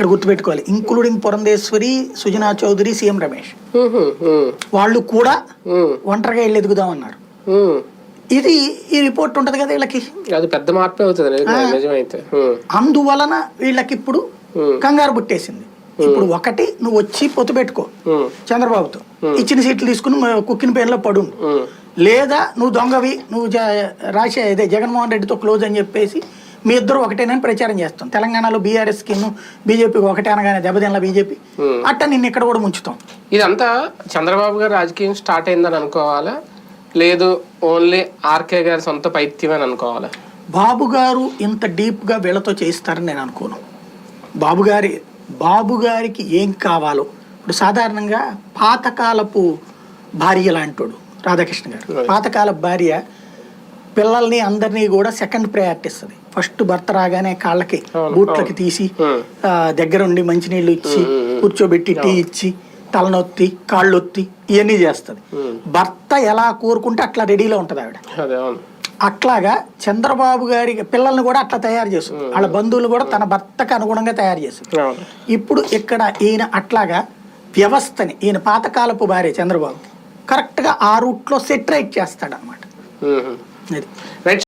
ఇక్కడ గుర్తుపెట్టుకోవాలి. Including Purandeswari Sujana Chowdary CM Ramesh. వాళ్ళు కూడా ఒంటరిగా వెళ్ళి ఎదుగుదామన్నారు. ఉమ్. ఇది ఈ రిపోర్ట్ ఉంటది కదా వీళ్ళకి. అది పెద్ద మార్పే అవుతుంది అందువలన వీళ్ళకి ఇప్పుడు. కంగారు పుట్టేసింది. ఇప్పుడు ఒకటి నువ్వు వచ్చి పొత్తు పెట్టుకో చంద్రబాబుతో. ఇచ్చిన సీట్లు తీసుకుని కుక్కిన పేరులో పడు లేదా నువ్వు దొంగవి నువ్వు రాసే ఇదే జగన్మోహన్ రెడ్డితో క్లోజ్ అని చెప్పేసి మీ ఇద్దరు ఒకటేనని ప్రచారం చేస్తాం. తెలంగాణలో బీఆర్ఎస్ కిన్ను బీజేపీకి ఒకటే అనగానే దెబ్బతినలా బీజేపీ. అట్ట నిన్ను ఇక్కడ కూడా ముంచుతాం. ఇదంతా చంద్రబాబు గారు రాజకీయం స్టార్ట్ అయిందని అనుకోవాలా? లేదు ఓన్లీ ఆర్కే గారి సొంత పైత్యం అని అనుకోవాలా? బాబు గారు ఇంత డీప్గా వీళ్ళతో చేయిస్తారని నేను అనుకోను. బాబు గారి బాబు గారికి ఏం కావాలో. ఇప్పుడు సాధారణంగా పాతకాలపు భార్య లాంటోడు రాధాకృష్ణ గారు. పాతకాల భార్య పిల్లల్ని అందరినీ కూడా సెకండ్ ప్రయారిటీ ఇస్తుంది ఫస్ట్ భర్త రాగానే కాళ్ళకి బూట్లకి తీసి దగ్గరుండి మంచినీళ్ళు ఇచ్చి కూర్చోబెట్టి టీ ఇచ్చి తలనొత్తి కాళ్ళొత్తి ఇవన్నీ చేస్తుంది. భర్త ఎలా కోరుకుంటే అట్లా రెడీలో ఉంటుంది ఆవిడ. అట్లాగా చంద్రబాబు గారి పిల్లల్ని కూడా అట్లా తయారు చేస్తుంది. వాళ్ళ బంధువులు కూడా తన భర్తకు అనుగుణంగా తయారు చేస్తుంది. ఇప్పుడు ఇక్కడ ఈయన అట్లాగా వ్యవస్థని ఈయన పాతకాలపు భార్య చంద్రబాబు కరెక్ట్గా ఆ రూట్లో సెట్ రైట్ రైట్